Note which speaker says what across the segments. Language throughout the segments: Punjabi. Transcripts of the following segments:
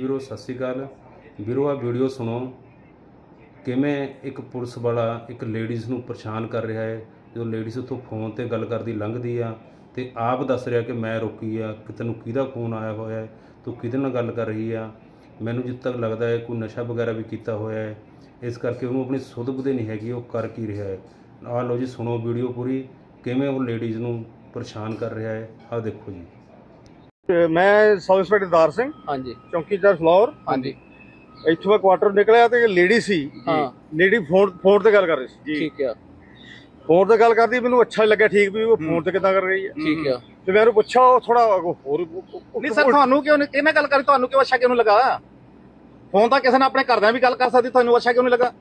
Speaker 1: ਵੀਰੋ, ਸਤਿ ਸ਼੍ਰੀ ਅਕਾਲ। ਵੀਰੋ ਆ ਵੀਡੀਓ ਸੁਣੋ। ਕਿਵੇਂ ਇੱਕ ਪੁਲਿਸ ਵਾਲਾ ਇੱਕ ਲੇਡੀਜ਼ ਨੂੰ ਪਰੇਸ਼ਾਨ ਕਰ ਰਿਹਾ ਹੈ ਜਦੋਂ ਲੇਡੀਜ਼ ਉੱਥੋਂ ਫੋਨ ਤੇ ਗੱਲ ਕਰਦੀ ਲੰਘਦੀ ਆ, ਤੇ ਆਪ ਦੱਸ ਰਿਹਾ ਕਿ ਮੈਂ ਰੋਕੀ ਆ, ਕਿ ਤੈਨੂੰ ਕਿਹਦਾ ਫੋਨ ਆਇਆ ਹੋਇਆ ਹੈ, ਤੂੰ ਕਿਹਦੇ ਨਾਲ ਗੱਲ ਕਰ ਰਹੀ ਆ? ਮੈਨੂੰ ਜਿੱਥੇ ਤੱਕ ਲੱਗਦਾ ਹੈ ਕੋਈ ਨਸ਼ਾ ਵਗੈਰਾ ਵੀ ਕੀਤਾ ਹੋਇਆ ਹੈ। ਇਸ ਕਰਕੇ ਉਹਨੂੰ ਆਪਣੀ ਸੁਧ ਬੁੱਧ ਨਹੀਂ ਹੈਗੀ, ਉਹ ਕਰ ਕੀ ਰਿਹਾ ਹੈ। ਆਹ ਲਓ ਜੀ, ਸੁਣੋ ਵੀਡੀਓ ਪੂਰੀ। ਕਿਵੇਂ ਉਹ ਲੇਡੀਜ਼ ਨੂੰ ਪਰੇਸ਼ਾਨ ਕਰ ਰਿਹਾ ਹੈ, ਆਹ ਦੇਖੋ ਜੀ।
Speaker 2: ਤੇ ਮੈਂ ਸਬ ਇੰਸਪੈਕਟਰ ਦਾਰ ਸਿੰਘ
Speaker 3: ਹਾਂਜੀ।
Speaker 2: ਚੌਂਕੀਦਾਰ ਫਲੋਰ
Speaker 3: ਹਾਂਜੀ।
Speaker 2: ਇੱਥੋਂ ਮੈਂ ਕੁਆਟਰ ਨਿਕਲਿਆ ਤੇ ਲੇਡੀ ਸੀ।
Speaker 3: ਹਾਂ।
Speaker 2: ਲੇਡੀ ਫੋਨ ਫੋਨ ਤੇ ਗੱਲ ਕਰ ਰਹੀ ਸੀ
Speaker 3: ਠੀਕ ਆ।
Speaker 2: ਫੋਨ ਤੇ ਗੱਲ ਕਰਦੀ ਮੈਨੂੰ ਅੱਛਾ ਲੱਗਿਆ ਠੀਕ ਵੀ ਉਹ ਫੋਨ ਤੇ ਕਿੱਦਾਂ ਕਰ ਰਹੀ ਹੈ
Speaker 3: ਠੀਕ ਆ।
Speaker 2: ਤੇ ਮੈਂ ਉਹਨੂੰ ਪੁੱਛਿਆ ਉਹ ਥੋੜਾ ਹੋਰ
Speaker 4: ਨਹੀਂ ਸਰ ਤੁਹਾਨੂੰ ਕਿਉਂ ਕਿਹਨੇ ਗੱਲ ਕਰੀ ਤੁਹਾਨੂੰ ਕਿਉਂ ਅੱਛਾ ਕਿਉਂ ਨਹੀਂ ਲੱਗਾ? ਫੋਨ ਤਾਂ ਕਿਸੇ ਨੇ ਆਪਣੇ ਘਰਦਿਆਂ ਵੀ ਗੱਲ ਕਰ ਸਕਦੀ ਤੁਹਾਨੂੰ ਅੱਛਾ ਕਿਉਂ ਨਹੀਂ ਲੱਗਾ?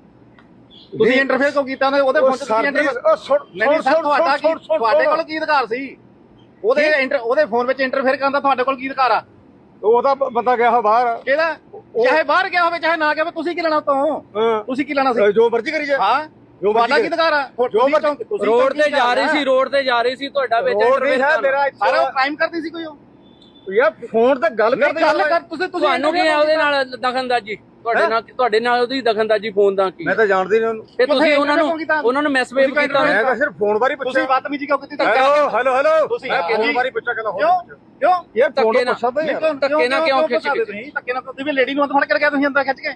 Speaker 4: ਤੁਸੀਂ। ਇੰਟਰਫੇਅਰ ਕਿਉਂ ਕੀਤਾ ਉਹਦੇ
Speaker 2: ਉਹ
Speaker 4: ਫੋਨ 'ਚ ਤੁਸੀਂ ਇੰਟਰਫੇਅਰ
Speaker 2: ਉਹ ਸੁਣ
Speaker 4: ਤੁਹਾਡਾ ਤੁਹਾਡੇ ਕੋਲ ਕੀ ਅਧਿਕਾਰ ਸੀ? ਉਹਦੇ ਇੰਟਰ ਉਹਦੇ ਫੋਨ ਵਿੱਚ ਇੰਟਰਫੇਅਰ ਕਰਨ ਦਾ ਤੁਹਾਡੇ ਕੋਲ ਕੀ ਅਧਿਕਾਰ ਆ?
Speaker 2: ਉਹਦਾ ਬੰਦਾ ਗਿਆ ਹੋ ਬਾਹਰ।
Speaker 4: ਕਿਹਦਾ? ਚਾਹੇ ਬਾਹਰ ਗਿਆ ਹੋਵੇ ਚਾਹੇ ਨਾ ਗਿਆ ਹੋਵੇ ਤੁਸੀਂ ਕੀ ਲੈਣਾ ਤੋਂ
Speaker 2: ਹਾਂ।
Speaker 4: ਤੁਸੀਂ ਕੀ ਲੈਣਾ ਸੀ?
Speaker 2: ਜੋ ਮਰਜ਼ੀ ਕਰੀ ਜਾ।
Speaker 4: ਹਾਂ।
Speaker 2: ਜੋ
Speaker 4: ਤੁਹਾਡਾ
Speaker 2: ਮਰਜ਼ੀ
Speaker 4: ਕੀ ਅਧਿਕਾਰ ਆ?
Speaker 2: ਜੋ ਮਰਜ਼ੀ-
Speaker 3: ਰੋਡ ਤੇ ਜਾ ਰਹੀ ਸੀ ਰੋਡ ਤੇ ਜਾ ਰਹੀ ਸੀ ਤੁਹਾਡਾ ਵਿੱਚ
Speaker 2: ਰੋਡ ਨਹੀਂ ਹੈ ਮੇਰਾ
Speaker 4: ਆ। ਸਾਰਾ ਕ੍ਰਾਈਮ ਕਰਦੀ ਸੀ ਕੋਈ ਉਹ?
Speaker 2: ਯਾਰ ਫੋਨ ਤੇ ਗੱਲ ਕਰਦੀ
Speaker 4: ਗੱਲ ਕਰ ਤੁਸੀਂ ਤੁਸੀਂ
Speaker 3: ਤੁਹਾਨੂੰ ਕੀ ਹੈ ਉਹਦੇ ਨਾਲ ਦਖਲਅੰਦਾਜ਼ੀ? ਤੁਹਾਡੇ ਨਾਲ ਤੁਹਾਡੇ ਨਾਲ ਉਹਦੀ ਦਖਲਅੰਦਾਜ਼ੀ ਫੋਨ ਦਾ ਕੀ?
Speaker 2: ਮੈਂ ਤਾਂ ਜਾਣਦੀ ਨਹੀਂ ਉਹਨੂੰ।
Speaker 3: ਤੇ ਤੁਸੀਂ
Speaker 4: ਤੁਸੀਂ
Speaker 3: ਉਹਨਾਂ ਨੂੰ
Speaker 4: ਕਿਉਂ?
Speaker 3: ਉਹਨਾਂ ਨੂੰ ਮੈਸੇਜ
Speaker 4: ਤੁਸੀਂ
Speaker 3: ਕੀਤਾ।
Speaker 2: ਮੈਂ ਤਾਂ ਸਿਰਫ ਫੋਨ ਬਾਰੇ
Speaker 4: ਤੁਸੀਂ
Speaker 2: ਪੁੱਛਿਆ।
Speaker 4: ਬਦਤਮੀਜ਼ੀ ਕਿਉਂ ਕੀਤੀ
Speaker 2: ਹੈਲੋ ਹੈਲੋ ਹੈਲੋ।
Speaker 4: ਤੁਸੀਂ
Speaker 2: ਮੈਂ ਫੋਨ। ਬਾਰੇ ਪੁੱਛਿਆ ਕਹਿੰਦਾ
Speaker 4: ਕਿਉਂ?
Speaker 2: ਹੋਰ।
Speaker 4: ਕਿਉਂ?
Speaker 2: ਯਾਰ ਫੋਨ ਯਾਰ
Speaker 4: ਕਿਉਂ
Speaker 3: ਧੱਕੇ ਨਾਲ ਕਿਉਂ ਖਿੱਚ
Speaker 4: ਕੇ? ਤੁਸੀਂ? ਧੱਕੇ ਨਾਲ ਤੁਸੀਂ ਵੀ ਲੇਡੀ ਨੂੰ ਫੜ ਕੇ ਲਗਾਇਆ ਤੁਸੀਂ ਅੰਦਰ ਖਿੱਚ ਕੇ।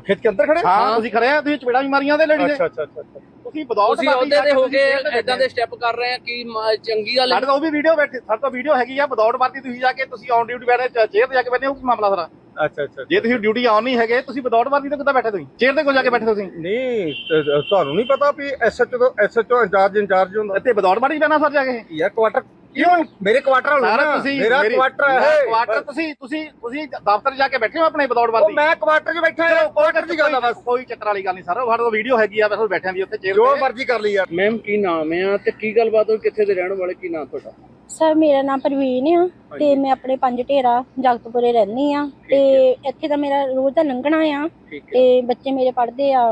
Speaker 2: ਖਿੱਚ ਕੇ ਅੰਦਰ ਖੜੇ?
Speaker 4: ਹਾਂ ਤੁਸੀਂ ਖੜੇ ਆ ਤੁਸੀਂ ਚਪੇੜਾ ਵੀ ਮਾਰੀਆਂ ਉਹਦੇ ਲੇਡੀ ਦੇ
Speaker 2: ਅੱਛਾ ਅੱਛਾ ਅੱਛਾ।
Speaker 4: ਤੁਸੀਂ ਬਦੌਲਤ
Speaker 3: ਤੁਸੀਂ ਉਹਦੇ ਤੇ ਹੋ ਕੇ ਇਦਾਂ ਦੇ ਸਟੈਪ ਕਰ ਰਹੇ ਆ ਕੀ ਚੰਗੀ ਗੱਲ
Speaker 4: ਸਾਡੇ ਤਾਂ ਉਹ ਵੀ ਵੀਡੀਓ ਬੈਠੇ ਸਾਡੇ ਤਾਂ ਵੀਡੀਓ ਹੈਗੀ ਆ ਬਦੌੜ ਪਾਰਟੀ ਤੁਸੀਂ ਜਾ ਕੇ ਤੁਸੀਂ ਔਨ ਡਿਊਟੀ ਬੈਠੇ ਚੇਅਰ ਤੇ ਜਾ ਕੇ ਬੈਠੇ ਹੋ ਕੀ ਮਾਮਲਾ ਸਾਰਾ?
Speaker 2: ਅੱਛਾ ਅੱਛਾ
Speaker 4: ਜੇ ਤੁਸੀਂ ਡਿਊਟੀ ਆਨ ਨਹੀਂ ਹੈਗੇ ਤੁਸੀਂ ਬਦੌੜ ਪਾਰਟੀ ਤੇ ਕਿੱਦਾਂ ਬੈਠੇ ਤੁਸੀਂ? ਚੇਅਰ ਤੇ ਕਿਉਂ ਜਾ ਕੇ ਬੈਠੇ ਤੁਸੀਂ?
Speaker 2: ਨਹੀਂ ਤੇ ਤੁਹਾਨੂੰ ਨਹੀਂ ਪਤਾ ਵੀ ਐਸਐਚਓ ਤੋਂ ਐਸਐਚਓ ਇੰਚਾਰਜ ਇੰਚਾਰਜ ਹੁੰਦਾ।
Speaker 4: ਇੱਥੇ ਬਦੌੜ ਪਾਰਟੀ ਬੈਣਾ ਸਰ ਜਾ ਕੇ?
Speaker 2: ਯਾਰ ਕੁਆਟਰ ਕਿਉਂ? ਮੇਰੇ ਕੁਆਟਰ ਹੋਣਾ
Speaker 4: ਸਾਰਾ ਤੁਸੀਂ
Speaker 2: ਮੇਰਾ
Speaker 4: ਮੇਰੀ-
Speaker 2: ਕੁਆਟਰ
Speaker 4: ਮੇਰਾ
Speaker 2: ਹੈ
Speaker 4: ਕੁਆਟਰ ਤੁਸੀਂ ਤੁਸੀਂ ਤੁਸੀਂ ਦਫ਼ਤਰ ਜਾ ਕੇ ਬੈਠੇ ਹੋ ਆਪਣੇ ਬਦੌੜ
Speaker 2: ਉਹ ਮੈਂ ਕੁਆਟਰ 'ਚ ਬੈਠਾ ਹਾਂ ਕੁਆਟਰ ਦੀ ਗੱਲ ਆ ਬਸ।
Speaker 4: ਕੋਈ ਚੱਕਰ ਵਾਲੀ ਗੱਲ ਨਹੀਂ ਸਰ ਸਾਡੇ ਕੋਲ ਵੀਡੀਓ ਹੈਗੀ ਆ ਬਸ ਬੈਠਿਆਂ ਦੀ ਉੱਥੇ ਚੇਅਰ
Speaker 2: ਜੋ ਮਰਜ਼ੀ ਕਰ ਲਈ ਯਾਰ।
Speaker 3: ਮੈਮ ਕੀ ਨਾਮ ਹੈ ਤੇ ਕੀ ਗੱਲਬਾਤ ਹੋਈ? ਕਿੱਥੇ ਦੇ ਰਹਿਣ ਵਾਲੇ? ਕੀ ਨਾਮ ਤੁਹਾਡਾ?
Speaker 5: ਸਰ ਮੇਰਾ ਨਾਮ ਪ੍ਰਵੀਨ ਆ ਤੇ ਮੈਂ ਆਪਣੇ ਪੰਜ ਢੇਰਾ ਜਗਤਪੁਰੇ ਰਹਿੰਦੀ ਆ ਤੇ ਇੱਥੇ ਤਾਂ ਮੇਰਾ ਰੋਜ਼ ਦਾ ਲੰਘਣਾ ਆ ਤੇ ਬੱਚੇ ਮੇਰੇ ਪੜ੍ਹਦੇ ਆ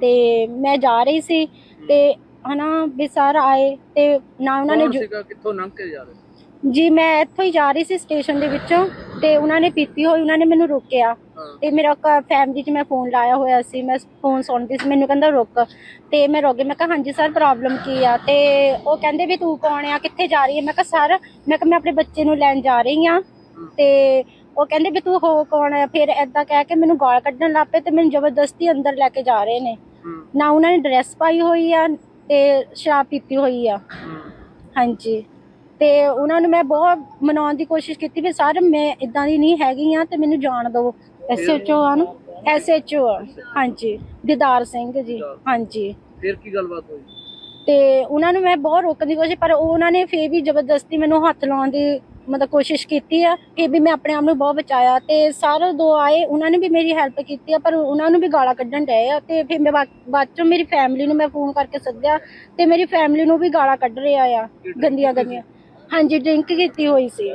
Speaker 5: ਤੇ ਮੈਂ ਜਾ ਰਹੀ ਸੀ ਤੇ ਹਨਾ ਵੀ ਸਰ ਆਏ ਤੇ ਨਾ ਉਹਨਾਂ ਨੇ ਜੋ-
Speaker 3: ਸੀਗਾ? ਕਿੱਥੋਂ ਲੰਘ ਕੇ ਜਾ ਰਹੇ
Speaker 5: ਜੀ ਮੈਂ ਇੱਥੋਂ ਹੀ ਜਾ ਰਹੀ ਸੀ ਸਟੇਸ਼ਨ ਦੇ ਵਿੱਚੋਂ ਤੇ ਉਹਨਾਂ ਨੇ ਪੀਤੀ ਹੋਈ ਉਹਨਾਂ ਨੇ ਮੈਨੂੰ ਰੋਕਿਆ। ਤੇ ਮੇਰਾ ਫੈਮਿਲੀ 'ਚ ਮੈਂ ਫੋਨ ਲਾਇਆ ਹੋਇਆ ਸੀ ਮੈਂ ਫੋਨ ਸੁਣਦੀ ਸੀ ਮੈਨੂੰ ਕਹਿੰਦਾ ਰੁਕ। ਤੇ ਮੈਂ ਰੁਕ ਗਈ ਮੈਂ ਕਿਹਾ ਹਾਂਜੀ ਸਰ ਪ੍ਰੋਬਲਮ ਕੀ ਆ? ਤੇ ਉਹ ਕਹਿੰਦੇ ਵੀ ਤੂੰ ਕੌਣ ਆ ਕਿੱਥੇ ਜਾ ਰਹੀ ਹੈ ਮੈਂ ਕਿਹਾ ਸਰ ਮੈਂ ਕਿਹਾ ਮੈਂ ਆਪਣੇ ਬੱਚੇ ਨੂੰ ਲੈਣ ਜਾ ਰਹੀ ਆ। ਤੇ ਉਹ ਕਹਿੰਦੇ ਵੀ ਤੂੰ ਹੋ ਕੌਣ ਆ? ਫਿਰ ਐਦਾਂ ਕਹਿ ਕੇ ਮੈਨੂੰ ਗਾਲ ਕੱਢਣ ਲੱਗ ਪਏ ਤੇ ਮੈਨੂੰ ਜ਼ਬਰਦਸਤੀ ਅੰਦਰ ਲੈ ਕੇ ਜਾ ਰਹੇ ਨੇ। ਨਾ ਉਹਨਾਂ ਨੇ ਡਰੈਸ ਪਾਈ ਹੋਈ ਆ ਤੇ ਸ਼ਰਾਬ ਪੀਤੀ ਹੋਈ ਆ। ਹਾਂਜੀ। ਤੇ ਉਹਨਾਂ ਨੂੰ ਮੈਂ ਬਹੁਤ ਮਨਾਉਣ ਦੀ ਕੋਸ਼ਿਸ਼ ਕੀਤੀ ਵੀ ਸਰ ਮੈਂ ਇਦਾਂ ਦੀ ਨਹੀਂ ਹੈਗੀ ਆ ਤੇ ਮੈਨੂੰ ਜਾਣ ਦਿਓ। ਐਸਐਚਓ ਆ ਨਾ? ਐਸਐਚਓ ਹਾਂਜੀ। ਦਿਦਾਰ ਸਿੰਘ ਜੀ। ਹਾਂਜੀ।
Speaker 3: ਫਿਰ ਕੀ ਗੱਲਬਾਤ ਹੋਈ?
Speaker 5: ਤੇ ਉਹਨਾਂ ਨੂੰ ਮੈਂ ਬਹੁਤ ਰੋਕਣ ਦੀ ਕੋਸ਼ਿਸ਼ ਪਰ ਉਹ ਉਹਨਾਂ ਨੇ ਫੇਰ ਵੀ ਜ਼ਬਰਦਸਤੀ ਮੈਨੂੰ ਹੱਥ ਲਾਉਣ ਦੀ ਮਤਲਬ ਕੋਸ਼ਿਸ਼ ਕੀਤੀ ਆ ਕਿ ਵੀ ਮੈਂ ਆਪਣੇ ਆਪ ਨੂੰ ਬਹੁਤ ਬਚਾਇਆ। ਤੇ ਸਾਰੇ ਦੋ ਆਏ ਉਹਨਾਂ ਨੇ ਵੀ ਮੇਰੀ ਹੈਲਪ ਕੀਤੀ ਆ ਪਰ ਉਹਨਾਂ ਨੂੰ ਵੀ ਗਾਲਾਂ ਕੱਢਣ ਡਏ ਆ। ਤੇ ਫਿਰ ਮੈਂ ਬਾ- ਬਾਅਦ ਚੋਂ ਮੇਰੀ ਫੈਮਿਲੀ ਨੂੰ ਮੈਂ ਫੋਨ ਕਰਕੇ ਸੱਦਿਆ ਤੇ ਮੇਰੀ ਫੈਮਿਲੀ ਨੂੰ ਵੀ ਗਾਲਾਂ ਕੱਢ ਰਿਹਾ ਆ। ਗੰਦੀਆਂ ਗੰਦੀਆਂ ਹਾਂਜੀ ਡਰਿੰਕ ਕੀਤੀ ਹੋਈ ਸੀ।